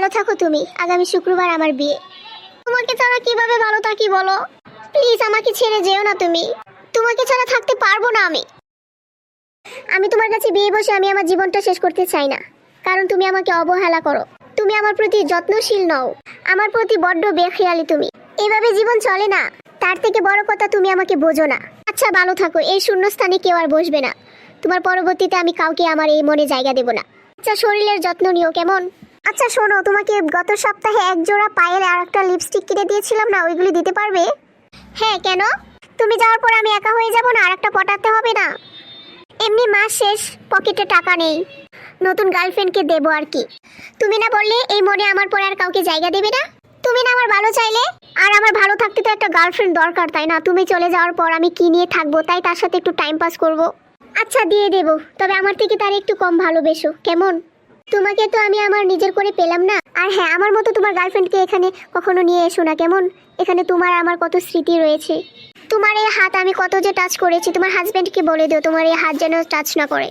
ভালো থাকো তুমি। আগামী শুক্রবার আমার বিয়ে। তোমাকে ছাড়া কীভাবে ভালো থাকি বলো? প্লিজ আমাকে ছেড়ে যেও না তুমি। তোমাকে ছাড়া থাকতে পারব না আমি। আমি তোমার কাছে বিয়ে বসে আমি আমার জীবনটা শেষ করতে চাই না। কারণ তুমি আমাকে অবহেলা করো। তুমি আমার প্রতি যত্নশীল নও। আমার প্রতি বড্ড বেখেয়ালি তুমি। এভাবে জীবন চলে না। তার থেকে বড় কথা তুমি আমাকে বোঝো না। আচ্ছা ভালো থাকো। এই শূন্যস্থানে কেউ আর বসবে না। তোমার পরবর্তীতে আমি কাউকে আমার এই মনে জায়গা দেব না। আচ্ছা শরীরের যত্ন নিও কেমন? আচ্ছা শোনো, তোমাকে গত সপ্তাহে এক জোড়া পায়েল আর একটা লিপস্টিক কিনে দিয়েছিলাম না, ওইগুলি দিতে পারবে? হ্যাঁ কেন? তুমি যাওয়ার পর আমি একা হয়ে যাব না আর একটা পটাতে হবে না? এমনি মাস শেষ, পকেটে টাকা নেই। নতুন গার্লফ্রেন্ডকে দেবো আর কি। তুমি না বললে এই মনে আমার পরে আর কাউকে জায়গা দেবে না? তুমি না আমার ভালো চাইলে? আর আমার ভালো থাকতে তো একটা গার্লফ্রেন্ড দরকার, তাই না? তুমি চলে যাওয়ার পর আমি কি নিয়ে থাকব, তাই তার সাথে একটু টাইম পাস করব। আচ্ছা দিয়ে দেবো, তবে আমার থেকে তার একটু কম ভালোবেসো, কেমন? তোমাকে তো আমি আমার নিজের করে পেলাম না। আর হ্যাঁ আমার মতো তোমার গার্লফ্রেন্ডকে এখানে কখনো নিয়ে এসো না, কেমন? এখানে তোমার আমার কত স্মৃতি রয়েছে। তোমার এই হাত আমি কত যে টাচ করেছি, তোমার হাজব্যান্ডকে বলে দিও, তোমার এই হাত যেন টাচ না করে।